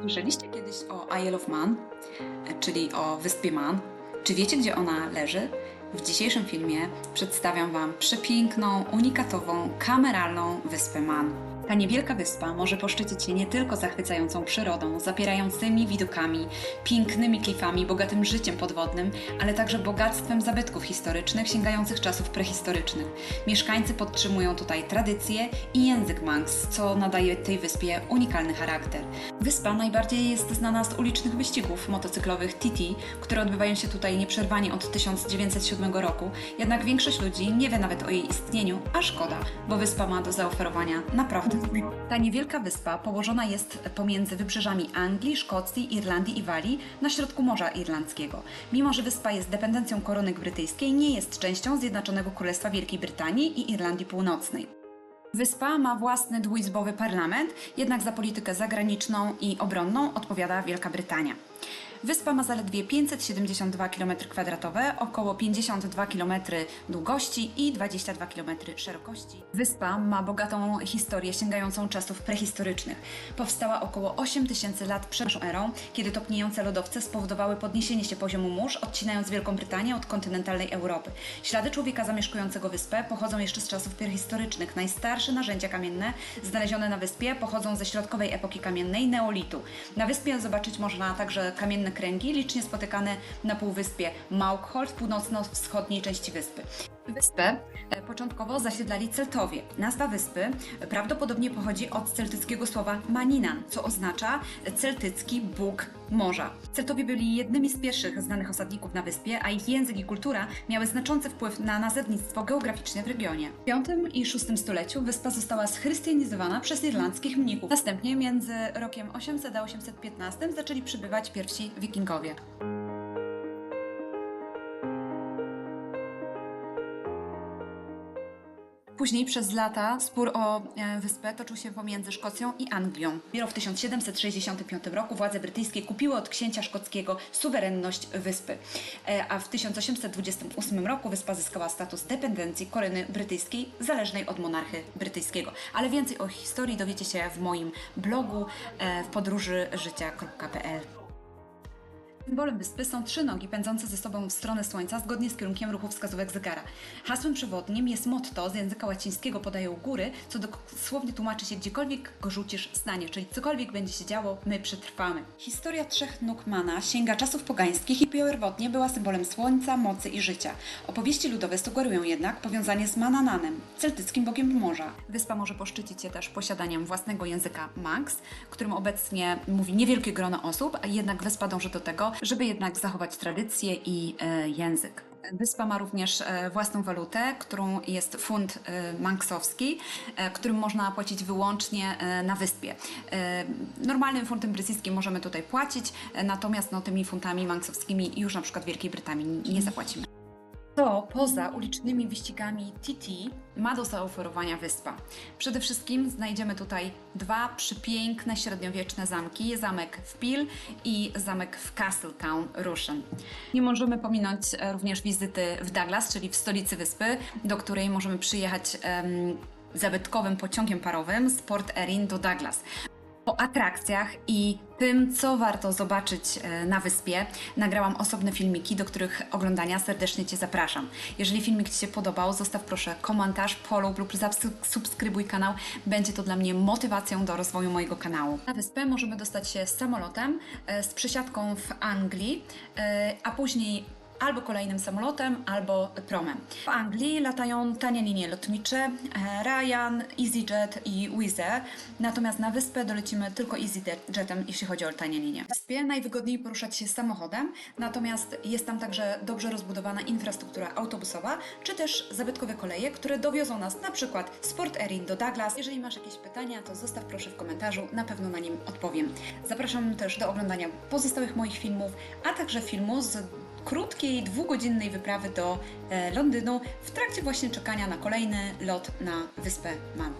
Słyszeliście kiedyś o Isle of Man, czyli o wyspie Man? Czy wiecie, gdzie ona leży? W dzisiejszym filmie przedstawiam Wam przepiękną, unikatową, kameralną wyspę Man. Ta niewielka wyspa może poszczycić się nie tylko zachwycającą przyrodą, zapierającymi widokami, pięknymi klifami, bogatym życiem podwodnym, ale także bogactwem zabytków historycznych sięgających czasów prehistorycznych. Mieszkańcy podtrzymują tutaj tradycje i język Manx, co nadaje tej wyspie unikalny charakter. Wyspa najbardziej jest znana z ulicznych wyścigów motocyklowych TT, które odbywają się tutaj nieprzerwanie od 1907 roku, jednak większość ludzi nie wie nawet o jej istnieniu, a szkoda, bo wyspa ma do zaoferowania naprawdę dużo. Ta niewielka wyspa położona jest pomiędzy wybrzeżami Anglii, Szkocji, Irlandii i Walii na środku Morza Irlandzkiego. Mimo, że wyspa jest dependencją korony brytyjskiej, nie jest częścią Zjednoczonego Królestwa Wielkiej Brytanii i Irlandii Północnej. Wyspa ma własny dwuizbowy parlament, jednak za politykę zagraniczną i obronną odpowiada Wielka Brytania. Wyspa ma zaledwie 572 km2, około 52 km długości i 22 km szerokości. Wyspa ma bogatą historię sięgającą czasów prehistorycznych. Powstała około 8000 lat przed naszą erą, kiedy topniejące lodowce spowodowały podniesienie się poziomu mórz, odcinając Wielką Brytanię od kontynentalnej Europy. Ślady człowieka zamieszkującego wyspę pochodzą jeszcze z czasów prehistorycznych. Najstarsze narzędzia kamienne znalezione na wyspie pochodzą ze środkowej epoki kamiennej Neolitu. Na wyspie zobaczyć można także kamienne kręgi, licznie spotykane na półwyspie Maukhold w północno-wschodniej części wyspy. Wyspę e, początkowo zasiedlali Celtowie. Nazwa wyspy prawdopodobnie pochodzi od celtyckiego słowa maninan, co oznacza celtycki bóg morza. Celtowie byli jednymi z pierwszych znanych osadników na wyspie, a ich język i kultura miały znaczący wpływ na nazewnictwo geograficzne w regionie. W V i VI stuleciu wyspa została schrystianizowana przez irlandzkich mnichów. Następnie między rokiem 800 a 815 zaczęli przybywać pierwsi wikingowie. Później przez lata spór o e, wyspę toczył się pomiędzy Szkocją i Anglią. Dopiero w 1765 roku władze brytyjskie kupiły od księcia szkockiego suwerenność wyspy, E, a w 1828 roku wyspa zyskała status dependencji korony brytyjskiej zależnej od monarchy brytyjskiego. Ale więcej o historii dowiecie się w moim blogu e, w podróży życia.pl. Symbolem wyspy są trzy nogi pędzące ze sobą w stronę słońca zgodnie z kierunkiem ruchu wskazówek zegara. Hasłem przewodnim jest motto z języka łacińskiego podają góry, co dosłownie tłumaczy się gdziekolwiek go rzucisz stanie, czyli cokolwiek będzie się działo, my przetrwamy. Historia trzech nóg Mana sięga czasów pogańskich i pierwotnie była symbolem słońca, mocy i życia. Opowieści ludowe sugerują jednak powiązanie z Manananem, celtyckim bogiem morza. Wyspa może poszczycić się też posiadaniem własnego języka Manx, którym obecnie mówi niewielkie grono osób, a jednak wyspa dąży do tego, żeby jednak zachować tradycje i e, język. Wyspa ma również e, własną walutę, którą jest funt e, manksowski, którym można płacić wyłącznie na wyspie. Normalnym funtem brytyjskim możemy tutaj płacić, natomiast no, tymi funtami manksowskimi już na przykład Wielkiej Brytanii nie zapłacimy. Co poza ulicznymi wyścigami TT ma do zaoferowania wyspa? Przede wszystkim znajdziemy tutaj dwa przepiękne średniowieczne zamki. Zamek w Peel i zamek w Castletown, Rushen. Nie możemy pominąć e, również wizyty w Douglas, czyli w stolicy wyspy, do której możemy przyjechać em, zabytkowym pociągiem parowym z Port Erin do Douglas. O atrakcjach i tym, co warto zobaczyć e, na wyspie, nagrałam osobne filmiki, do których oglądania serdecznie Cię zapraszam. Jeżeli filmik Ci się podobał, zostaw proszę komentarz, follow lub subskrybuj kanał. Będzie to dla mnie motywacją do rozwoju mojego kanału. Na wyspę możemy dostać się samolotem e, z przesiadką w Anglii, e, a później albo kolejnym samolotem, albo promem. W Anglii latają tanie linie lotnicze e, Ryan, EasyJet i Wizz Air, natomiast na wyspę dolecimy tylko EasyJetem, jeśli chodzi o tanie linie. W wyspie najwygodniej poruszać się samochodem, natomiast jest tam także dobrze rozbudowana infrastruktura autobusowa, czy też zabytkowe koleje, które dowiozą nas na przykład z Port Erin do Douglas. Jeżeli masz jakieś pytania, to zostaw proszę w komentarzu, na pewno na nim odpowiem. Zapraszam też do oglądania pozostałych moich filmów, a także filmu z krótkiej, dwugodzinnej wyprawy do e, Londynu w trakcie właśnie czekania na kolejny lot na wyspę Man.